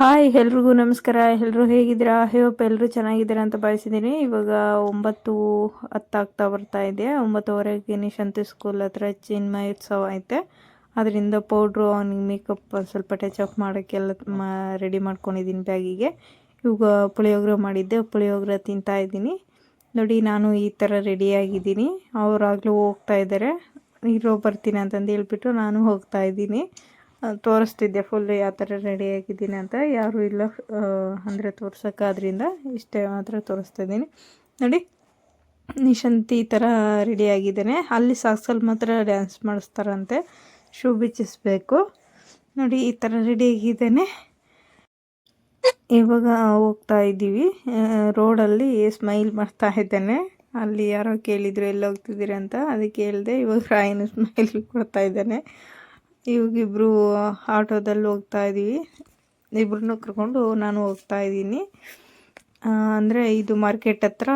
Hi, ಎಲ್ರಿಗೂ ನಮಸ್ಕಾರ. ಎಲ್ಲರೂ ಹೇಗಿದ್ದೀರಾ? ಹೋಪ್ ಎಲ್ಲರೂ ಚೆನ್ನಾಗಿದ್ದೀರಾ ಅಂತ ಭಾವಿಸಿದ್ದೀನಿ. ಇವಾಗ ಒಂಬತ್ತು ಹತ್ತಾಗ್ತಾ ಬರ್ತಾ ಇದೆ. ಒಂಬತ್ತುವರೆಗೆ ನಿಶಾಂತಿ ಸ್ಕೂಲ್ ಹತ್ರ ಚಿನ್ಮಯ ಉತ್ಸವ ಐತೆ. ಅದರಿಂದ ಪೌಡ್ರು ಅವ್ನಿಗೆ ಮೇಕಪ್ ಸ್ವಲ್ಪ ಟಚ್ ಅಪ್ ಮಾಡೋಕ್ಕೆಲ್ಲ ಮಾ ರೆಡಿ ಮಾಡ್ಕೊಂಡಿದ್ದೀನಿ ಬ್ಯಾಗಿಗೆ. ಇವಾಗ ಪುಳಿಯೋಗ್ರೆ ಮಾಡಿದ್ದೆ. ಪುಳಿಯೋಗ್ರೆ ತಿಂತಾ ಇದ್ದೀನಿ. ನೋಡಿ, ನಾನು ಈ ಥರ ರೆಡಿಯಾಗಿದ್ದೀನಿ ಅವರಾಗಲೂ ಹೋಗ್ತಾ ಇದ್ದಾರೆ. ಇರೋ ಬರ್ತೀನಿ ಅಂತಂದು ಹೇಳ್ಬಿಟ್ಟು ನಾನು ಹೋಗ್ತಾ ಇದ್ದೀನಿ. ತೋರಿಸ್ತಿದ್ದೆ ಫುಲ್ ಯಾವ ಥರ ರೆಡಿ ಆಗಿದ್ದೀನಿ ಅಂತ. ಯಾರೂ ಇಲ್ಲ ಅಂದರೆ ತೋರ್ಸೋಕ್ಕಾದ್ರಿಂದ ಇಷ್ಟೇ ಮಾತ್ರ ತೋರಿಸ್ತಾ ಇದ್ದೀನಿ ನೋಡಿ, ನಿಶಾಂತಿ ಈ ಥರ ರೆಡಿ ಆಗಿದ್ದೇನೆ. ಅಲ್ಲಿ ಸಾಕ್ಸಲ್ಲಿ ಮಾತ್ರ ಡ್ಯಾನ್ಸ್ ಮಾಡಿಸ್ತಾರಂತೆ. ಶೂ ಬಿಚ್ಚಿಸ್ಬೇಕು. ನೋಡಿ, ಈ ಥರ ರೆಡಿ ಆಗಿದ್ದೇನೆ. ಇವಾಗ ಹೋಗ್ತಾ ಇದ್ದೀವಿ. ರೋಡಲ್ಲಿ ಸ್ಮೈಲ್ ಮಾಡ್ತಾ ಇದ್ದಾನೆ. ಅಲ್ಲಿ ಯಾರೋ ಕೇಳಿದ್ರು ಎಲ್ಲಿ ಹೋಗ್ತಿದ್ದೀರಿ ಅಂತ. ಅದಕ್ಕೆ ಹೇಳಿದೆ, ಇವಾಗ ರಾಯನ ಸ್ಮೈಲ್ ಕೊಡ್ತಾ ಇದ್ದಾನೆ. ಇವಾಗಿಬ್ರು ಆಟೋದಲ್ಲಿ ಹೋಗ್ತಾ ಇದ್ದೀವಿ ಇಬ್ರನ್ನು ಕರ್ಕೊಂಡು ನಾನು ಹೋಗ್ತಾ ಇದ್ದೀನಿ. ಅಂದರೆ ಇದು ಮಾರ್ಕೆಟ್ ಹತ್ರ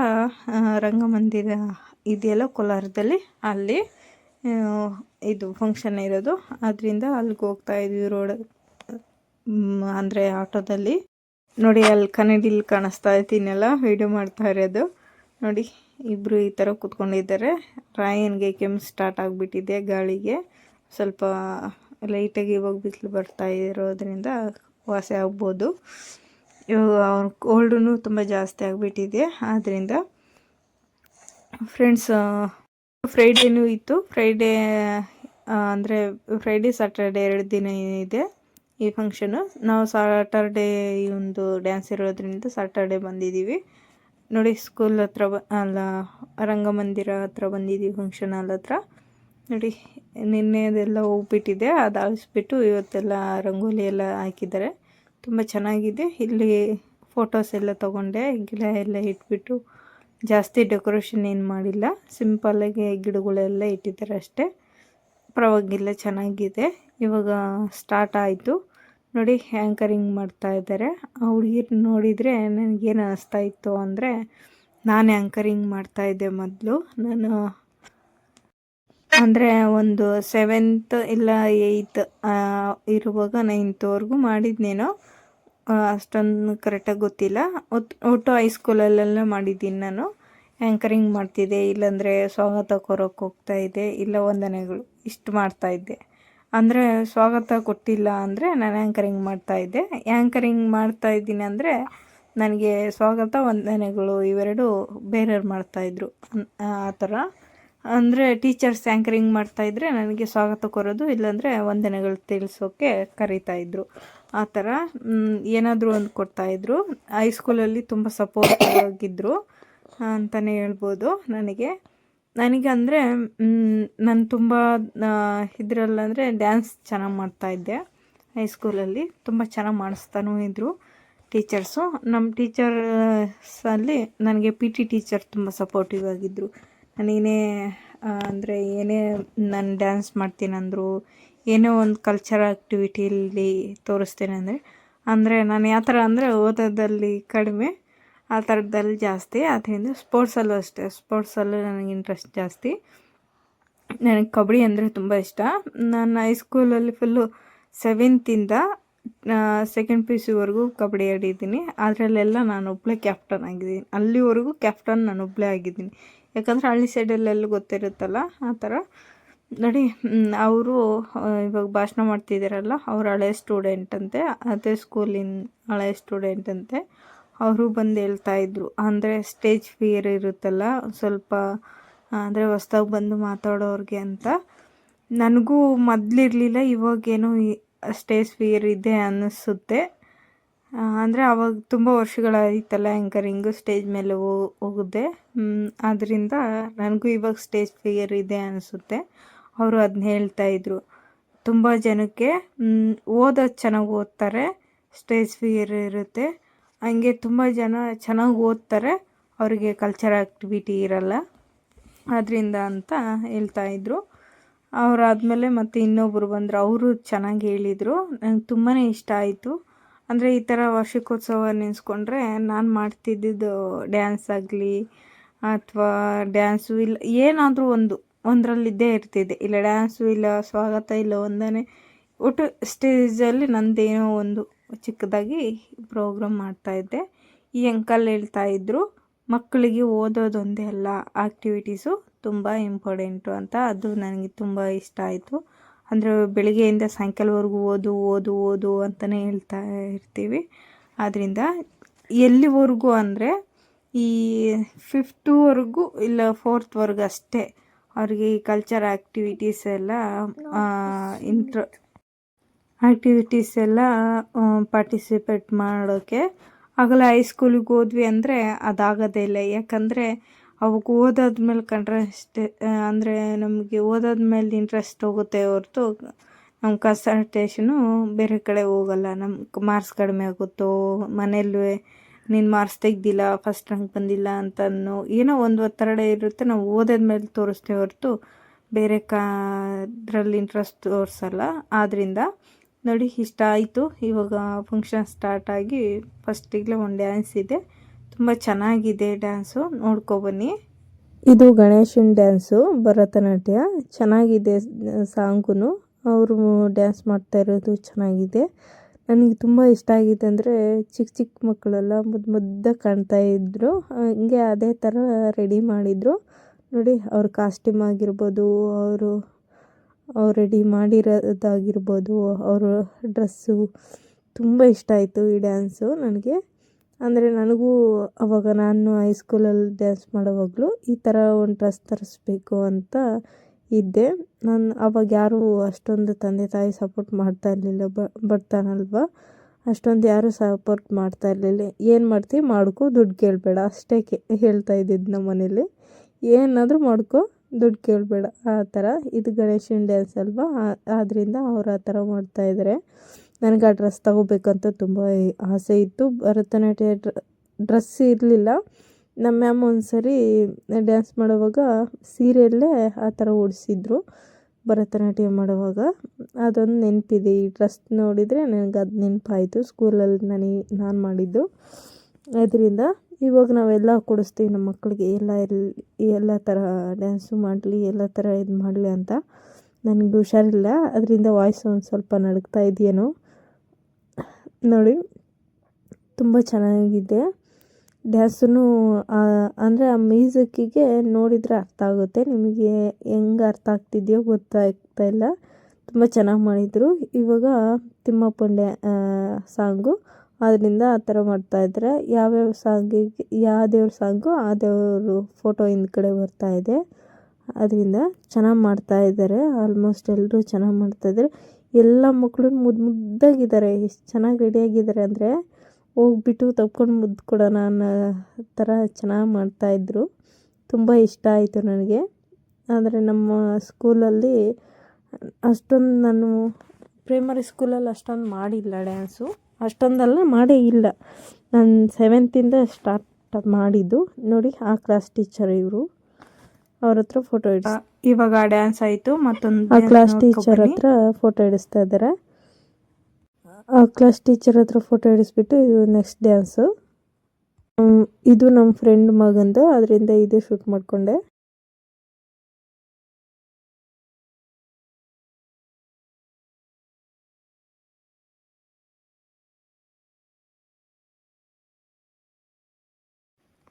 ರಂಗಮಂದಿರ ಇದೆಯಲ್ಲ ಕೋಲಾರದಲ್ಲಿ? ಅಲ್ಲಿ ಇದು ಫಂಕ್ಷನ್ ಇರೋದು. ಅದರಿಂದ ಅಲ್ಲಿಗೆ ಹೋಗ್ತಾ ಇದ್ವಿ ರೋಡ್ ಅಂದರೆ ಆಟೋದಲ್ಲಿ. ನೋಡಿ, ಅಲ್ಲಿ ಕನ್ನಡಿಲಿ ಕಾಣಿಸ್ತಾ ಇದ್ದೀನಲ್ಲ ವಿಡಿಯೋ ಮಾಡ್ತಾ ಇರೋದು. ನೋಡಿ ಇಬ್ಬರು ಈ ಥರ ಕೂತ್ಕೊಂಡಿದ್ದಾರೆ. ರಾಯನ್ಗೆ ಕೆಮ್ಮು ಸ್ಟಾರ್ಟ್ ಆಗಿಬಿಟ್ಟಿದೆ ಗಾಳಿಗೆ. ಸ್ವಲ್ಪ ಲೈಟಾಗಿ ಇವಾಗ ಬಿಸಿಲು ಬರ್ತಾ ಇರೋದ್ರಿಂದ ವಾಸಿ ಆಗ್ಬೋದು. ಇವಾಗ ಅವ್ನ ಕೋಲ್ಡೂ ತುಂಬ ಜಾಸ್ತಿ ಆಗಿಬಿಟ್ಟಿದೆ. ಆದ್ದರಿಂದ ಫ್ರೆಂಡ್ಸ್ ಫ್ರೈಡೇನೂ ಇತ್ತು. ಫ್ರೈಡೇ ಅಂದರೆ ಫ್ರೈಡೇ ಸ್ಯಾಟರ್ಡೇ ಎರಡು ದಿನ ಇದೆ ಈ ಫಂಕ್ಷನು ನಾವು ಸಾಟರ್ಡೇ ಈ ಒಂದು ಡ್ಯಾನ್ಸ್ ಇರೋದ್ರಿಂದ ಸಾಟರ್ಡೇ ಬಂದಿದ್ದೀವಿ. ನೋಡಿ ಸ್ಕೂಲ್ ಹತ್ರ ಬ, ಅಲ್ಲ ರಂಗಮಂದಿರ ಹತ್ರ ಬಂದಿದ್ದೀವಿ ಫಂಕ್ಷನ್ ಹಾಲ್ ಹತ್ರ. ನೋಡಿ ನಿನ್ನೆ ಅದೆಲ್ಲ ಹೋಗ್ಬಿಟ್ಟಿದೆ ಅದು ಅಳಿಸ್ಬಿಟ್ಟು ಇವತ್ತೆಲ್ಲ ರಂಗೋಲಿ ಎಲ್ಲ ಹಾಕಿದ್ದಾರೆ. ತುಂಬ ಚೆನ್ನಾಗಿದೆ. ಇಲ್ಲಿ ಫೋಟೋಸ್ ಎಲ್ಲ ತೊಗೊಂಡೆ, ಗಿಡ ಎಲ್ಲ ಇಟ್ಬಿಟ್ಟು. ಜಾಸ್ತಿ ಡೆಕೋರೇಷನ್ ಏನು ಮಾಡಿಲ್ಲ. ಸಿಂಪಲ್ಲಾಗಿ ಗಿಡಗಳೆಲ್ಲ ಇಟ್ಟಿದ್ದಾರೆ ಅಷ್ಟೇ. ಪರವಾಗಿಲ್ಲ, ಚೆನ್ನಾಗಿದೆ. ಇವಾಗ ಸ್ಟಾರ್ಟ್ ಆಯಿತು. ನೋಡಿ ಆ್ಯಂಕರಿಂಗ್ ಮಾಡ್ತಾ ಇದ್ದಾರೆ. ಆ ಹುಡುಗಿರ್ ನೋಡಿದರೆ ನನಗೇನು ಅನ್ನಿಸ್ತಾ ಇತ್ತು ಅಂದರೆ, ನಾನು ಆ್ಯಂಕರಿಂಗ್ ಮಾಡ್ತಾಯಿದ್ದೆ ಮೊದಲು. ನಾನು ಅಂದರೆ ಒಂದು ಸೆವೆಂತ್ ಇಲ್ಲ ಏಯ್ತ್ ಇರುವಾಗ ನೈನ್ತ್ವರೆಗೂ ಮಾಡಿದ್ನೇನೋ ಅಷ್ಟೊಂದು ಕರೆಕ್ಟಾಗಿ ಗೊತ್ತಿಲ್ಲ. ಒಟ್ಟು ಹೈಸ್ಕೂಲಲ್ಲೆಲ್ಲ ಮಾಡಿದ್ದೀನಿ ನಾನು. ಆ್ಯಂಕರಿಂಗ್ ಮಾಡ್ತಿದ್ದೆ, ಇಲ್ಲಾಂದರೆ ಸ್ವಾಗತ ಕೊರೋಕೆ ಹೋಗ್ತಾ ಇದ್ದೆ, ಇಲ್ಲ ವಂದನೆಗಳು, ಇಷ್ಟು ಮಾಡ್ತಾಯಿದ್ದೆ ಅಂದರೆ ಸ್ವಾಗತ ಕೊಟ್ಟಿಲ್ಲ ಅಂದರೆ ನಾನು ಆ್ಯಂಕರಿಂಗ್ ಮಾಡ್ತಾಯಿದ್ದೆ ಆ್ಯಂಕರಿಂಗ್ ಮಾಡ್ತಾ ಇದ್ದೀನಿ ಅಂದರೆ ನನಗೆ ಸ್ವಾಗತ, ವಂದನೆಗಳು ಇವೆರಡು ಬೇರೆಯವ್ರು ಮಾಡ್ತಾಯಿದ್ರು ಆ ಥರ. ಅಂದರೆ ಟೀಚರ್ಸ್ ಆ್ಯಂಕರಿಂಗ್ ಮಾಡ್ತಾಯಿದ್ರೆ ನನಗೆ ಸ್ವಾಗತ ಕೊರೋದು ಇಲ್ಲಾಂದರೆ ವಂದನೆಗಳು ತಿಳಿಸೋಕ್ಕೆ ಕರೀತಾಯಿದ್ರು ಆ ಥರ ಏನಾದರೂ ಒಂದು ಕೊಡ್ತಾಯಿದ್ರು ಹೈಸ್ಕೂಲಲ್ಲಿ ತುಂಬ ಸಪೋರ್ಟ್ ಆಗಿದ್ದರು ಅಂತಲೇ ಹೇಳ್ಬೋದು ನನಗೆ. ನನಗೆ ಅಂದರೆ ನಾನು ತುಂಬ ಇದರಲ್ಲಂದರೆ ಡ್ಯಾನ್ಸ್ ಚೆನ್ನಾಗಿ ಮಾಡ್ತಾಯಿದ್ದೆ ಹೈಸ್ಕೂಲಲ್ಲಿ ತುಂಬ ಚೆನ್ನಾಗಿ ಮಾಡಿಸ್ತಾನೂ ಇದ್ದರು ಟೀಚರ್ಸು ನಮ್ಮ ಟೀಚರ್ಸಲ್ಲಿ ನನಗೆ ಪಿ ಟಿ ಟೀಚರ್ ತುಂಬ ಸಪೋರ್ಟಿವ್ ಆಗಿದ್ದರು ನಾನೇನೇ ಅಂದರೆ ಏನೇ ನಾನು ಡ್ಯಾನ್ಸ್ ಮಾಡ್ತೀನಂದ್ರು, ಏನೋ ಒಂದು ಕಲ್ಚರ್ ಆ್ಯಕ್ಟಿವಿಟಿಯಲ್ಲಿ ತೋರಿಸ್ತೇನೆ ಅಂದರೆ ಅಂದರೆ ನಾನು ಯಾವ ಥರ ಅಂದರೆ ಓದೋದಲ್ಲಿ ಕಡಿಮೆ, ಆ ಥರದಲ್ಲಿ ಜಾಸ್ತಿ ಅದರಿಂದ ಸ್ಪೋರ್ಟ್ಸಲ್ಲೂ ಅಷ್ಟೇ. ಸ್ಪೋರ್ಟ್ಸಲ್ಲೂ ನನಗೆ ಇಂಟ್ರೆಸ್ಟ್ ಜಾಸ್ತಿ. ನನಗೆ ಕಬಡ್ಡಿ ಅಂದರೆ ತುಂಬ ಇಷ್ಟ. ನಾನು ಹೈಸ್ಕೂಲಲ್ಲಿ ಫುಲ್ಲು ಸೆವೆಂತಿಂದ ಸೆಕೆಂಡ್ ಪಿ ಯು ಸಿವರೆಗೂ ಕಬಡ್ಡಿ ಆಡಿದ್ದೀನಿ. ಅದರಲ್ಲೆಲ್ಲ ನಾನು ಒಬ್ಬಳೇ ಕ್ಯಾಪ್ಟನ್ ಆಗಿದ್ದೀನಿ. ಅಲ್ಲಿವರೆಗೂ ಕ್ಯಾಪ್ಟನ್ ನಾನು ಒಬ್ಬಳೇ ಆಗಿದ್ದೀನಿ. ಯಾಕಂದರೆ ಹಳ್ಳಿ ಸೈಡಲ್ಲೆಲ್ಲ ಗೊತ್ತಿರುತ್ತಲ್ಲ ಆ ಥರ. ನೋಡಿ ಅವರು ಇವಾಗ ಭಾಷಣ ಮಾಡ್ತಿದ್ದಾರಲ್ಲ, ಅವ್ರ ಹಳೆ ಸ್ಟೂಡೆಂಟ್ ಅಂತೆ, ಅದೇ ಸ್ಕೂಲಿನ ಹಳೆ ಸ್ಟೂಡೆಂಟ್ ಅಂತೆ. ಅವರು ಬಂದು ಹೇಳ್ತಾ ಇದ್ರು. ಅಂದರೆ ಸ್ಟೇಜ್ ಫಿಯರ್ ಇರುತ್ತಲ್ಲ, ಸ್ವಲ್ಪ ಅಂದರೆ ಹೊಸ್ದಾಗಿ ಬಂದು ಮಾತಾಡೋರಿಗೆ ಅಂತ. ನನಗೂ ಮೊದಲಿರಲಿಲ್ಲ, ಇವಾಗೇನು ಸ್ಟೇಜ್ ಫಿಯರ್ ಇದೆ ಅನ್ನಿಸುತ್ತೆ. ಅಂದರೆ ಅವಾಗ ತುಂಬ ವರ್ಷಗಳಾಯಿತಲ್ಲ ಆ್ಯಂಕರಿಂಗು ಸ್ಟೇಜ್ ಮೇಲೆ ಹೋಗಿದ್ದೆ. ಆದ್ದರಿಂದ ನನಗೂ ಇವಾಗ ಸ್ಟೇಜ್ ಫಿಯರ್ ಇದೆ ಅನಿಸುತ್ತೆ. ಅವರು ಅದನ್ನ ಹೇಳ್ತಾ ಇದ್ರು. ತುಂಬ ಜನಕ್ಕೆ ಓದೋ ಓದೋದು ಚೆನ್ನಾಗಿ ಓದ್ತಾರೆ ಸ್ಟೇಜ್ ಫಿಯರ್ ಇರುತ್ತೆ. ಹಂಗೆ ತುಂಬ ಜನ ಚೆನ್ನಾಗಿ ಓದ್ತಾರೆ, ಅವರಿಗೆ ಕಲ್ಚರ್ ಆ್ಯಕ್ಟಿವಿಟಿ ಇರಲ್ಲ. ಅದರಿಂದ ಅಂತ ಹೇಳ್ತಾ ಇದ್ರು. ಅವರಾದಮೇಲೆ ಮತ್ತು ಇನ್ನೊಬ್ಬರು ಬಂದರು, ಅವರು ಚೆನ್ನಾಗಿ ಹೇಳಿದರು. ನಂಗೆ ತುಂಬಾ ಇಷ್ಟ ಆಯಿತು. ಅಂದರೆ ಈ ಥರ ವಾರ್ಷಿಕೋತ್ಸವ ನೆನೆಸ್ಕೊಂಡ್ರೆ ನಾನು ಮಾಡ್ತಿದ್ದಿದ್ದು ಡ್ಯಾನ್ಸ್ ಆಗಲಿ ಅಥವಾ ಡ್ಯಾನ್ಸು ಇಲ್ಲ, ಏನಾದರೂ ಒಂದು, ಒಂದರಲ್ಲಿದ್ದೇ ಇರ್ತಿದ್ದೆ. ಇಲ್ಲ ಡ್ಯಾನ್ಸು ಇಲ್ಲ, ಸ್ವಾಗತ ಇಲ್ಲ ಒಂದನೇ ಒಟ್ಟು ಸ್ಟೇಜಲ್ಲಿ ನಂದೇನೋ ಒಂದು ಚಿಕ್ಕದಾಗಿ ಪ್ರೋಗ್ರಾಮ್ ಮಾಡ್ತಾಯಿದ್ದೆ ಈ ಅಂಕಲ್ ಹೇಳ್ತಾ ಇದ್ದರು ಮಕ್ಕಳಿಗೆ ಓದೋದೊಂದೇ ಅಲ್ಲ ಆ್ಯಕ್ಟಿವಿಟೀಸು ತುಂಬ ಇಂಪಾರ್ಟೆಂಟು ಅಂತ. ಅದು ನನಗೆ ತುಂಬ ಇಷ್ಟ ಆಯಿತು. ಅಂದರೆ ಬೆಳಿಗ್ಗೆಯಿಂದ ಸಾಯಂಕಾಲವರೆಗೂ ಓದು ಓದು ಓದು ಅಂತಲೇ ಹೇಳ್ತಾ ಇರ್ತೀವಿ. ಆದ್ದರಿಂದ ಎಲ್ಲಿವರೆಗೂ ಅಂದರೆ ಈ ಫಿಫ್ತ್ವರೆಗೂ ಇಲ್ಲ ಫೋರ್ತ್ವರೆಗೂ ಅಷ್ಟೇ ಅವ್ರಿಗೆ ಈ ಕಲ್ಚರ್ ಆ್ಯಕ್ಟಿವಿಟೀಸ್ ಎಲ್ಲ ಇಂಟ್ರ ಆ್ಯಕ್ಟಿವಿಟೀಸ್ ಎಲ್ಲ ಪಾರ್ಟಿಸಿಪೇಟ್ ಮಾಡೋಕ್ಕೆ ಆಗಲೇ ಹೈಸ್ಕೂಲಿಗೆ ಹೋದ್ವಿ ಅಂದರೆ ಅದಾಗೋದೇ ಇಲ್ಲ. ಯಾಕಂದರೆ ಅವಕ್ಕೆ ಓದಾದ್ಮೇಲೆ ಅಷ್ಟೇ ಅಂದರೆ ನಮಗೆ ಓದೋದ್ಮೇಲೆ ಇಂಟ್ರೆಸ್ಟ್ ಹೋಗುತ್ತೆ ಹೊರತು ನಮ್ಮ ಕನ್ಸಂಟ್ರೇಷನು ಬೇರೆ ಕಡೆ ಹೋಗಲ್ಲ. ನಮ್ಮ ಮಾರ್ಕ್ಸ್ ಕಡಿಮೆ ಆಗುತ್ತೋ, ಮನೆಯಲ್ಲೂ ನೀನು ಮಾರ್ಕ್ಸ್ ತೆಗ್ದಿಲ್ಲ ಫಸ್ಟ್ ರ್ಯಾಂಕ್ ಬಂದಿಲ್ಲ ಅಂತನೋ ಏನೋ ಒಂದು ಒತ್ತಡ ಇರುತ್ತೆ. ನಾವು ಓದಾದ್ಮೇಲೆ ಮೇಲೆ ತೋರಿಸ್ತೇವೆ ಹೊರತು ಬೇರೆ ಕಾ ಇಂಟ್ರೆಸ್ಟ್ ತೋರಿಸಲ್ಲ. ಆದ್ದರಿಂದ ನೋಡಿ ಇಷ್ಟ ಆಯಿತು. ಇವಾಗ ಫಂಕ್ಷನ್ ಸ್ಟಾರ್ಟ್ ಆಗಿ ಫಸ್ಟಿಗೆ ಒಂದು ಡ್ಯಾನ್ಸ್ ಇದೆ. ತುಂಬ ಚೆನ್ನಾಗಿದೆ ಡ್ಯಾನ್ಸು. ನೋಡ್ಕೊಬನ್ನಿ ಇದು ಗಣೇಶನ ಡ್ಯಾನ್ಸು, ಭರತನಾಟ್ಯ. ಚೆನ್ನಾಗಿದೆ ಸಾಂಗೂ ಅವರು ಡ್ಯಾನ್ಸ್ ಮಾಡ್ತಾ ಇರೋದು ಚೆನ್ನಾಗಿದೆ. ನನಗೆ ತುಂಬ ಇಷ್ಟ ಆಗಿದೆ ಅಂದರೆ ಚಿಕ್ಕ ಚಿಕ್ಕ ಮಕ್ಕಳೆಲ್ಲ ಮುದ್ದು ಮುದ್ದಾಗಿ ಕಾಣ್ತಾ ಇದ್ದರು ಹಿಂಗೆ ಅದೇ ಥರ ರೆಡಿ ಮಾಡಿದರು. ನೋಡಿ, ಅವ್ರ ಕಾಸ್ಟ್ಯೂಮ್ ಆಗಿರ್ಬೋದು, ಅವರು, ಅವ್ರು ರೆಡಿ ಮಾಡಿರೋದಾಗಿರ್ಬೋದು, ಅವರು ಡ್ರೆಸ್ಸು. ತುಂಬ ಇಷ್ಟ ಆಯಿತು ಈ ಡ್ಯಾನ್ಸು ನನಗೆ. ಅಂದರೆ ನನಗೂ ಅವಾಗ ನಾನು ಹೈಸ್ಕೂಲಲ್ಲಿ ಡ್ಯಾನ್ಸ್ ಮಾಡೋವಾಗಲೂ ಈ ಥರ ಒಂದು ಡ್ರೆಸ್ ತರಿಸ್ಬೇಕು ಅಂತ ಇದ್ದೆ. ನಾನು ಅವಾಗ ಯಾರೂ ಅಷ್ಟೊಂದು ತಂದೆ ತಾಯಿ ಸಪೋರ್ಟ್ ಮಾಡ್ತಾ ಇರಲಿಲ್ಲ ಬರ್ತಾನಲ್ವ? ಅಷ್ಟೊಂದು ಯಾರೂ ಸಪೋರ್ಟ್ ಮಾಡ್ತಾ ಇರಲಿಲ್ಲ. ಏನು ಮಾಡ್ತೀವಿ ಮಾಡ್ಕೊ, ದುಡ್ಡು ಕೇಳಬೇಡ. ಅಷ್ಟೇ ಕೇ, ಹೇಳ್ತಾ ಇದ್ದಿದ್ದು ನಮ್ಮ ಮನೇಲಿ. ಏನಾದರೂ ಮಾಡ್ಕೋ, ದುಡ್ಡು ಕೇಳಬೇಡ. ಆ ಥರ ಇದು ಗಣೇಶನ ಡ್ಯಾನ್ಸ್ ಅಲ್ವಾ? ಆದ್ದರಿಂದ ಅವ್ರು ಆ ಥರ ಮಾಡ್ತಾಯಿದ್ದಾರೆ ನನಗೆ ಆ ಡ್ರೆಸ್ ತಗೋಬೇಕಂತ ತುಂಬ ಆಸೆ ಇತ್ತು. ಭರತನಾಟ್ಯ ಡ್ರೆಸ್ ಇರಲಿಲ್ಲ. ನಮ್ಮ ಮ್ಯಾಮ್ ಒಂದು ಸರಿ ಡ್ಯಾನ್ಸ್ ಮಾಡುವಾಗ ಸೀರೆಯಲ್ಲೇ ಆ ಥರ ಓಡಿಸಿದ್ರು ಭರತನಾಟ್ಯ ಮಾಡುವಾಗ. ಅದೊಂದು ನೆನಪಿದೆ. ಈ ಡ್ರೆಸ್ ನೋಡಿದರೆ ನನಗೆ ಅದು ನೆನಪಾಯಿತು. ಸ್ಕೂಲಲ್ಲಿ ನನಗೆ ನಾನು ಮಾಡಿದ್ದು. ಅದರಿಂದ ಇವಾಗ ನಾವೆಲ್ಲ ಕೊಡಿಸ್ತೀವಿ ನಮ್ಮ ಮಕ್ಕಳಿಗೆ. ಎಲ್ಲ ಎಲ್ಲಿ ಎಲ್ಲ ಥರ ಡ್ಯಾನ್ಸು ಮಾಡಲಿ, ಎಲ್ಲ ಥರ ಇದು ಮಾಡಲಿ ಅಂತ. ನನಗೆ ಹುಷಾರಿಲ್ಲ. ಅದರಿಂದ ವಾಯ್ಸ್ ಒಂದು ಸ್ವಲ್ಪ ನಡುಗ್ತಾ ಇದೆಯೇನೋ. ನೋಡಿ, ತುಂಬ ಚೆನ್ನಾಗಿದೆ. ಡ್ಯಾನ್ಸೂ ಅಂದರೆ ಆ ಮ್ಯೂಸಿಕ್ಕಿಗೆ ನೋಡಿದರೆ ಅರ್ಥ ಆಗುತ್ತೆ. ನಿಮಗೆ ಹೆಂಗೆ ಅರ್ಥ ಆಗ್ತಿದೆಯೋ ಗೊತ್ತಾಗ್ತಾ ಇಲ್ಲ. ತುಂಬ ಚೆನ್ನಾಗಿ ಮಾಡಿದರು. ಇವಾಗ ತಿಮ್ಮಪ್ಪನ ಡ್ಯಾ ಸಾಂಗು. ಅದರಿಂದ ಆ ಥರ ಮಾಡ್ತಾಯಿದ್ದಾರೆ ಯಾವ್ಯಾವ ಸಾಂಗಿಗೆ, ಯಾವ ದೇವ್ರ ಸಾಂಗು, ಆ ದೇವರು ಫೋಟೋ ಹಿಂದ್ಗಡೆ ಬರ್ತಾ ಇದೆ. ಅದರಿಂದ ಚೆನ್ನಾಗಿ ಮಾಡ್ತಾಯಿದ್ದಾರೆ ಆಲ್ಮೋಸ್ಟ್ ಎಲ್ಲರೂ ಚೆನ್ನಾಗಿ ಮಾಡ್ತಾಯಿದ್ದಾರೆ ಎಲ್ಲ ಮಕ್ಕಳು ಮುದ್ದು ಮುದ್ದಾಗಿದ್ದಾರೆ, ಎಷ್ಟು ಚೆನ್ನಾಗಿ ರೆಡಿಯಾಗಿದ್ದಾರೆ ಅಂದರೆ ಹೋಗ್ಬಿಟ್ಟು ತಪ್ಕೊಂಡು ಮುದ್ದು ಕೊಡೋಣ ಅನ್ನೋ ಥರ ಚೆನ್ನಾಗಿ ಮಾಡ್ತಾಯಿದ್ರು ತುಂಬ ಇಷ್ಟ ಆಯಿತು ನನಗೆ. ಆದರೆ ನಮ್ಮ ಸ್ಕೂಲಲ್ಲಿ ಅಷ್ಟೊಂದು ನಾನು ಪ್ರೈಮರಿ ಸ್ಕೂಲಲ್ಲಿ ಅಷ್ಟೊಂದು ಮಾಡಿಲ್ಲ ಡ್ಯಾನ್ಸು ಅಷ್ಟೊಂದೆಲ್ಲ ಮಾಡೇ ಇಲ್ಲ. ನಾನು ಸೆವೆಂತಿಂದ ಸ್ಟಾರ್ಟ್ ಮಾಡಿದ್ದು. ನೋಡಿ ಆ ಕ್ಲಾಸ್ ಟೀಚರ್ ಇವರು. ಅವ್ರ ಹತ್ರ ಫೋಟೋ ಇಡಿಸ್ ಇವಾಗ ಡ್ಯಾನ್ಸ್ ಆಯಿತು ಮತ್ತೊಂದು ಆ ಕ್ಲಾಸ್ ಟೀಚರ್ ಹತ್ರ ಫೋಟೋ ಹಿಡಿಸ್ತಾ ಇದ್ದಾರೆ ಆ ಕ್ಲಾಸ್ ಟೀಚರ್ ಹತ್ರ ಫೋಟೋ ಹಿಡಿಸ್ಬಿಟ್ಟು ಇದು ನೆಕ್ಸ್ಟ್ ಡ್ಯಾನ್ಸು ಇದು ನಮ್ಮ ಫ್ರೆಂಡ್ ಮಗಂದು ಅದರಿಂದ ಇದು ಶೂಟ್ ಮಾಡಿಕೊಂಡೆ.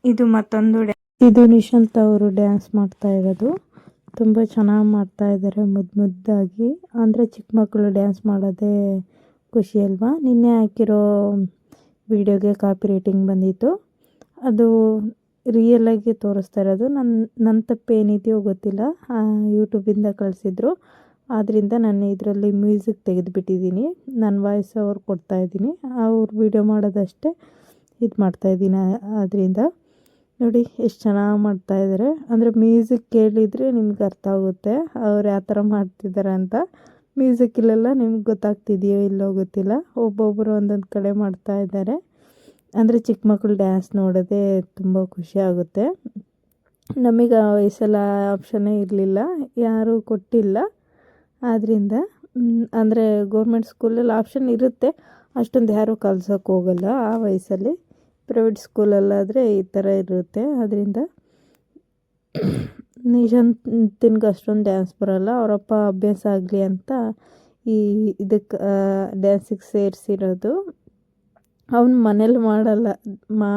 ಇದು ಮತ್ತೊಂದು ಇದು ನಿಶಾಂತ್ ಅವರು ಡ್ಯಾನ್ಸ್ ಮಾಡ್ತಾ ಇರೋದು. ತುಂಬ ಚೆನ್ನಾಗಿ ಮಾಡ್ತಾ ಇದ್ದಾರೆ ಮುದ್ದು ಮುದ್ದಾಗಿ. ಅಂದರೆ ಚಿಕ್ಕ ಮಕ್ಕಳು ಡ್ಯಾನ್ಸ್ ಮಾಡೋದೇ ಖುಷಿ ಅಲ್ವಾ? ನಿನ್ನೆ ಹಾಕಿರೋ ವಿಡಿಯೋಗೆ ಕಾಪಿ ರೇಟಿಂಗ್ ಬಂದಿತ್ತು. ಅದು ರಿಯಲಾಗಿ ತೋರಿಸ್ತಾ ಇರೋದು. ನನ್ನ ನನ್ನ ತಪ್ಪೇನಿದೆಯೋ ಗೊತ್ತಿಲ್ಲ. ಯೂಟ್ಯೂಬಿಂದ ಕಳಿಸಿದ್ರು. ಆದ್ದರಿಂದ ನಾನು ಇದರಲ್ಲಿ ಮ್ಯೂಸಿಕ್ ತೆಗೆದುಬಿಟ್ಟಿದ್ದೀನಿ. ನನ್ನ ವಾಯ್ಸ್ ಅವ್ರು ಕೊಡ್ತಾಯಿದ್ದೀನಿ ಅವ್ರು ವೀಡಿಯೋ ಮಾಡೋದಷ್ಟೇ ಇದು ಮಾಡ್ತಾಯಿದ್ದೀನಿ ಅದರಿಂದ ನೋಡಿ, ಎಷ್ಟು ಚೆನ್ನಾಗಿ ಮಾಡ್ತಾಯಿದ್ದಾರೆ ಅಂದರೆ ಮ್ಯೂಸಿಕ್ ಕೇಳಿದರೆ ನಿಮ್ಗೆ ಅರ್ಥ ಆಗುತ್ತೆ. ಅವ್ರು ಯಾವ ಥರ ಮಾಡ್ತಿದ್ದಾರೆ ಅಂತ. ಮ್ಯೂಸಿಕ್ ಇಲ್ಲೆಲ್ಲ ನಿಮ್ಗೆ ಗೊತ್ತಾಗ್ತಿದೆಯೋ ಇಲ್ಲೋ ಗೊತ್ತಿಲ್ಲ. ಒಬ್ಬೊಬ್ಬರು ಒಂದೊಂದು ಕಡೆ ಮಾಡ್ತಾ ಇದ್ದಾರೆ. ಅಂದರೆ ಚಿಕ್ಕ ಮಕ್ಕಳು ಡ್ಯಾನ್ಸ್ ನೋಡೋದೇ ತುಂಬ ಖುಷಿ ಆಗುತ್ತೆ. ನಮಗೆ ಆ ವಯಸ್ಸೆಲ್ಲ ಆಪ್ಷನ್ನೇ ಇರಲಿಲ್ಲ. ಯಾರೂ ಕೊಟ್ಟಿಲ್ಲ. ಆದ್ದರಿಂದ ಅಂದರೆ ಗೌರ್ಮೆಂಟ್ ಸ್ಕೂಲಲ್ಲಿ ಆಪ್ಷನ್ ಇರುತ್ತೆ. ಅಷ್ಟೊಂದು ಯಾರೂ ಕಲ್ಸೋಕ್ಕೆ ಹೋಗಲ್ಲ ಆ ವಯಸ್ಸಲ್ಲಿ. ಪ್ರೈವೇಟ್ ಸ್ಕೂಲಲ್ಲಾದರೆ ಈ ಥರ ಇರುತ್ತೆ. ಅದರಿಂದ ನಿಶಾಂತನ್ಗೆ ಅಷ್ಟೊಂದು ಡ್ಯಾನ್ಸ್ ಬರೋಲ್ಲ. ಅವರಪ್ಪ ಅಭ್ಯಾಸ ಆಗಲಿ ಅಂತ ಈ ಇದಕ್ಕೆ ಡ್ಯಾನ್ಸಿಗೆ ಸೇರಿಸಿರೋದು. ಅವನು ಮನೇಲಿ ಮಾಡಲ್ಲ. ಮಾ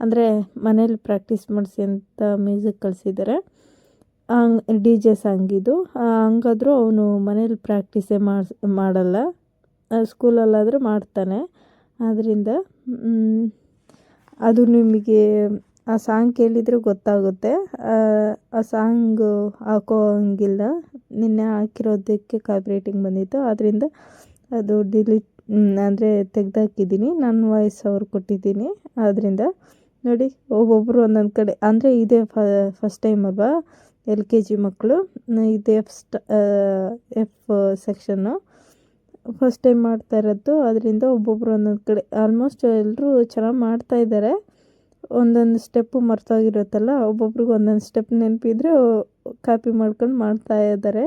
ಅಂದರೆ ಮನೇಲಿ ಪ್ರಾಕ್ಟೀಸ್ ಮಾಡಿಸಿ ಅಂತ ಮ್ಯೂಸಿಕ್ ಕಳಿಸಿದ್ದಾರೆ ಹಂಗ್ ಡಿ ಜೆ ಸಾಂಗ್ ಇದು. ಹಂಗಾದ್ರೂ ಅವನು ಮನೇಲಿ ಪ್ರಾಕ್ಟೀಸೇ ಮಾಡಿಸ್, ಮಾಡಲ್ಲ. ಸ್ಕೂಲಲ್ಲಾದರೂ ಮಾಡ್ತಾನೆ. ಆದ್ದರಿಂದ ಅದು ನಿಮಗೆ ಆ ಸಾಂಗ್ ಕೇಳಿದರೆ ಗೊತ್ತಾಗುತ್ತೆ. ಆ, ಸಾಂಗ್ ಹಾಕೋ ಹಂಗಿಲ್ಲ ನಿನ್ನೆ ಹಾಕಿರೋದಕ್ಕೆ ಕಾಪಿ ರೇಟಿಂಗ್ ಬಂದಿತ್ತು. ಆದ್ದರಿಂದ ಅದು ಡಿಲೀಟ್ ಅಂದರೆ ತೆಗೆದಾಕಿದ್ದೀನಿ. ನನ್ನ ವಾಯ್ಸ್ ಅವ್ರು ಕೊಟ್ಟಿದ್ದೀನಿ. ಆದ್ದರಿಂದ ನೋಡಿ ಒಬ್ಬೊಬ್ಬರು ಒಂದೊಂದು ಕಡೆ ಅಂದರೆ ಇದೇ ಫಸ್ಟ್ ಟೈಮ್ ಅಲ್ವಾ? ಎಲ್ ಕೆ ಜಿ ಮಕ್ಕಳು ಇದೇ ಎಫ್ ಸ್ಟ ಎಫ್ ಸೆಕ್ಷನ್ನು ಫಸ್ಟ್ ಟೈಮ್ ಮಾಡ್ತಾ ಇರೋದು. ಅದರಿಂದ ಒಬ್ಬೊಬ್ಬರು ಒಂದೊಂದು ಕಡೆ ಆಲ್ಮೋಸ್ಟ್ ಎಲ್ಲರೂ ಚೆನ್ನಾಗಿ ಮಾಡ್ತಾ ಇದ್ದಾರೆ ಒಂದೊಂದು ಸ್ಟೆಪ್ಪು ಮರ್ತೋಗಿರುತ್ತಲ್ಲ, ಒಬ್ಬೊಬ್ರಿಗೆ ಒಂದೊಂದು ಸ್ಟೆಪ್ ನೆನಪಿದ್ರೆ ಕಾಪಿ ಮಾಡ್ಕೊಂಡು ಮಾಡ್ತಾ ಇದ್ದಾರೆ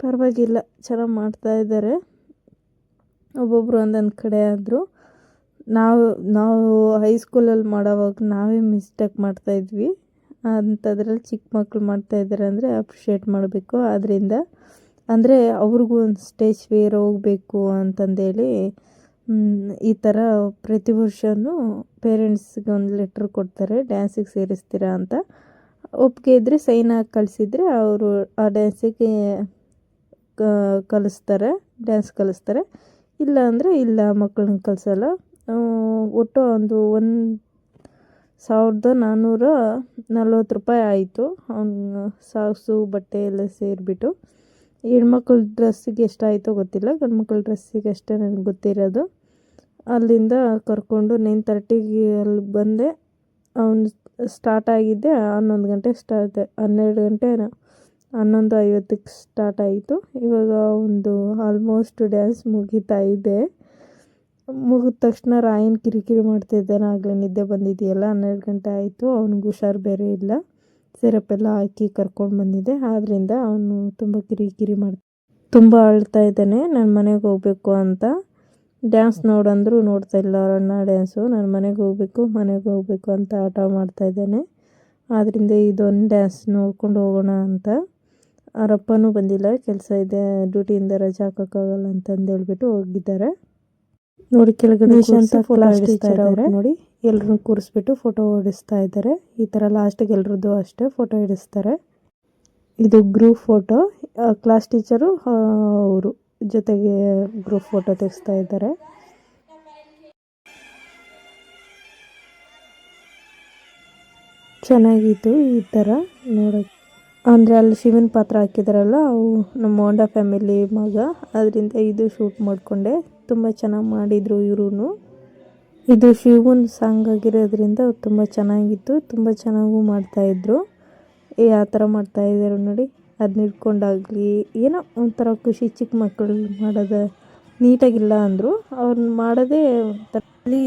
ಪರವಾಗಿಲ್ಲ, ಚೆನ್ನಾಗಿ ಮಾಡ್ತಾ ಇದ್ದಾರೆ ಒಬ್ಬೊಬ್ಬರು ಒಂದೊಂದು ಕಡೆ ಆದರೂ. ನಾವು ನಾವು ಹೈಸ್ಕೂಲಲ್ಲಿ ಮಾಡೋವಾಗ ನಾವೇ ಮಿಸ್ಟೇಕ್ ಮಾಡ್ತಾಯಿದ್ವಿ ಅಂಥದ್ರಲ್ಲಿ ಚಿಕ್ಕ ಮಕ್ಕಳು ಮಾಡ್ತಾಯಿದ್ದಾರೆ ಅಂದರೆ ಅಪ್ರಿಷಿಯೇಟ್ ಮಾಡಬೇಕು. ಆದ್ದರಿಂದ ಅಂದರೆ ಅವ್ರಿಗೂ ಒಂದು ಸ್ಟೇಜ್ ಫಿಯರ್ ಹೋಗಬೇಕು ಅಂತಂದೇಳಿ ಈ ಥರ ಪ್ರತಿ ವರ್ಷವೂ ಪೇರೆಂಟ್ಸ್ಗೆ ಒಂದು ಲೆಟ್ರ್ ಕೊಡ್ತಾರೆ, ಡ್ಯಾನ್ಸಿಗೆ ಸೇರಿಸ್ತೀರಾ ಅಂತ. ಒಪ್ಪಿಗೆ ಇದ್ದರೆ ಸೈನ್ ಹಾಕಿ ಕಳಿಸಿದ್ರೆ ಅವರು ಆ ಡ್ಯಾನ್ಸಿಗೆ ಕಲಿಸ್ತಾರೆ, ಡ್ಯಾನ್ಸ್ ಕಲಿಸ್ತಾರೆ. ಇಲ್ಲ ಅಂದರೆ ಇಲ್ಲ ಮಕ್ಕಳನ್ನ ಕಲಿಸಲ್ಲ ಒಟ್ಟು ಒಂದು ಒಂದು ಸಾವಿರದ ನಾನ್ನೂರ ನಲ್ವತ್ತು ರೂಪಾಯಿ ಆಯಿತು. ಅವ್ನು ಸಾಕ್ಸು ಬಟ್ಟೆ ಎಲ್ಲ ಸೇರಿಬಿಟ್ಟು. ಹೆಣ್ಮಕ್ಳ ಡ್ರೆಸ್ಸಿಗೆ ಎಷ್ಟಾಯಿತೋ ಗೊತ್ತಿಲ್ಲ. ಗಂಡು ಮಕ್ಳ ಡ್ರೆಸ್ಸಿಗೆ ಅಷ್ಟೇ ನನಗೆ ಗೊತ್ತಿರೋದು. ಅಲ್ಲಿಂದ ಕರ್ಕೊಂಡು ನೈನ್ ತರ್ಟಿಗೆ ಅಲ್ಲಿ ಬಂದೆ. ಅವನು ಸ್ಟಾರ್ಟ್ ಆಗಿದ್ದೆ. ಹನ್ನೊಂದು ಗಂಟೆಗೆ ಸ್ಟಾರ್ಟ್ ಹನ್ನೆರಡು ಗಂಟೆ ಹನ್ನೊಂದು ಐವತ್ತಕ್ಕೆ ಸ್ಟಾರ್ಟ್ ಆಯಿತು. ಇವಾಗ ಒಂದು ಆಲ್ಮೋಸ್ಟ್ ಡ್ಯಾನ್ಸ್ ಮುಗಿತಾ ಇದೆ. ಮುಗಿದ ತಕ್ಷಣ ರಾಯನ್ ಕಿರಿಕಿರಿ ಮಾಡ್ತಿದ್ದೆ ಆಗಲೇ ನಿದ್ದೆ ಬಂದಿದೆಯಲ್ಲ. ಹನ್ನೆರಡು ಗಂಟೆ ಆಯಿತು. ಅವ್ನಿಗೆ ಹುಷಾರು ಬೇರೆ ಇಲ್ಲ. ಸಿರಪ್ ಎಲ್ಲ ಹಾಕಿ ಕರ್ಕೊಂಡು ಬಂದಿದ್ದೆ. ಆದ್ದರಿಂದ ಅವನು ತುಂಬ ಕಿರಿಕಿರಿ ಮಾಡ್ ತುಂಬ ಅಳ್ತಾ ಇದ್ದಾನೆ. ನನ್ನ ಮನೆಗೆ ಹೋಗಬೇಕು ಅಂತ ಡ್ಯಾನ್ಸ್ ನೋಡಂದ್ರು ನೋಡ್ತಾ ಇಲ್ಲ ಅವ್ರ ಅಣ್ಣ ಡ್ಯಾನ್ಸು ನಾನು ಮನೆಗೆ ಹೋಗಬೇಕು ಮನೆಗೆ ಹೋಗಬೇಕು ಅಂತ ಆಟ ಮಾಡ್ತಾ ಇದ್ದಾನೆ. ಆದ್ದರಿಂದ ಇದೊಂದು ಡ್ಯಾನ್ಸ್ ನೋಡ್ಕೊಂಡು ಹೋಗೋಣ ಅಂತ. ಅವರಪ್ಪನೂ ಬಂದಿಲ್ಲ. ಕೆಲಸ ಇದೆ ಡ್ಯೂಟಿಯಿಂದ ರಜೆ ಹಾಕೋಕ್ಕಾಗಲ್ಲ ಅಂತಂದು ಹೇಳ್ಬಿಟ್ಟು ಹೋಗಿದ್ದಾರೆ. ನೋಡಿ ಕೆಳಗಡೆ ನೋಡಿ. ಎಲ್ರನ್ನೂ ಕೂರಿಸ್ಬಿಟ್ಟು ಫೋಟೋ ಹೊಡಿಸ್ತಾ ಇದ್ದಾರೆ. ಈ ಥರ ಲಾಸ್ಟಿಗೆ ಎಲ್ರದ್ದು ಅಷ್ಟೇ ಫೋಟೋ ಹಿಡಿಸ್ತಾರೆ ಇದು ಗ್ರೂಪ್ ಫೋಟೋ ಕ್ಲಾಸ್ ಟೀಚರು ಅವರು ಜೊತೆಗೆ ಗ್ರೂಪ್ ಫೋಟೋ ತೆಗೆಸ್ತಾ ಇದ್ದಾರೆ. ಚೆನ್ನಾಗಿತ್ತು ಈ ಥರ ನೋಡೋಕ್ಕೆ ಅಂದರೆ ಅಲ್ಲಿ ಶಿವನ ಪಾತ್ರ ಹಾಕಿದಾರಲ್ಲ, ಅವು ನಮ್ಮ ಹೋಂಡಾ ಫ್ಯಾಮಿಲಿ ಮಗ. ಅದರಿಂದ ಇದು ಶೂಟ್ ಮಾಡಿಕೊಂಡೆ. ತುಂಬ ಚೆನ್ನಾಗಿ ಮಾಡಿದರು ಇವರು ಇದು ಶಿವನ್ ಸಾಂಗ್ ಆಗಿರೋದ್ರಿಂದ ತುಂಬ ಚೆನ್ನಾಗಿತ್ತು, ತುಂಬ ಚೆನ್ನಾಗೂ ಮಾಡ್ತಾಯಿದ್ರು ಯಾವ ಥರ ಮಾಡ್ತಾಯಿದ್ದಾರೆ ನೋಡಿ. ಅದನ್ನ ಹಿಡ್ಕೊಂಡಾಗಲಿ, ಏನೋ ಒಂಥರ ಖುಷಿ ಚಿಕ್ಕ ಮಕ್ಕಳು ಮಾಡೋದು ನೀಟಾಗಿಲ್ಲ ಅಂದರು. ಅವ್ರನ್ನ ಮಾಡೋದೇ ಅಲ್ಲಿ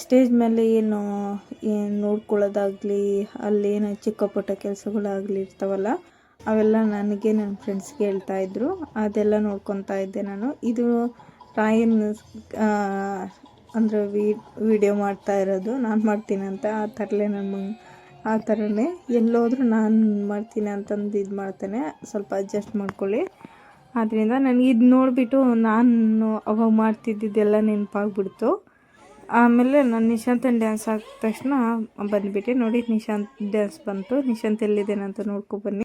ಸ್ಟೇಜ್ ಮೇಲೆ ಏನು ಏನು ನೋಡ್ಕೊಳ್ಳೋದಾಗಲಿ, ಅಲ್ಲಿ ಏನು ಚಿಕ್ಕ ಪುಟ್ಟ ಕೆಲಸಗಳಾಗಲಿ ಇರ್ತಾವಲ್ಲ, ಅವೆಲ್ಲ ನನಗೆ ನನ್ನ ಫ್ರೆಂಡ್ಸ್ಗೆ ಹೇಳ್ತಾ ಇದ್ರು. ಅದೆಲ್ಲ ನೋಡ್ಕೊತಾ ಇದ್ದೆ ನಾನು. ಇದು ರಾಯನ್ ಅಂದರೆ ವಿಡಿಯೋ ಮಾಡ್ತಾ ಇರೋದು. ನಾನು ಮಾಡ್ತೀನಿ ಅಂತ ಆ ಥರಲೇ ನನ್ನ ಆ ಥರನೇ ಎಲ್ಲೋದ್ರೂ ನಾನು ಮಾಡ್ತೀನಿ ಅಂತಂದು ಇದು ಮಾಡ್ತೇನೆ. ಸ್ವಲ್ಪ ಅಡ್ಜಸ್ಟ್ ಮಾಡ್ಕೊಳ್ಳಿ. ಆದ್ದರಿಂದ ನನಗೆ ಇದು ನೋಡಿಬಿಟ್ಟು ನಾನು ಅವಾಗ ಮಾಡ್ತಿದ್ದಿದ್ದೆಲ್ಲ ನೆನಪಾಗ್ಬಿಡ್ತು. ಆಮೇಲೆ ನಾನು ನಿಶಾಂತನ ಡ್ಯಾನ್ಸ್ ಹಾಕಿದ ತಕ್ಷಣ ಬಂದುಬಿಟ್ಟೆ. ನೋಡಿ ನಿಶಾಂತ್ ಡ್ಯಾನ್ಸ್ ಬಂತು. ನಿಶಾಂತ್ ಎಲ್ಲಿದ್ದೇನೆ ಅಂತ ನೋಡ್ಕೊಬನ್ನಿ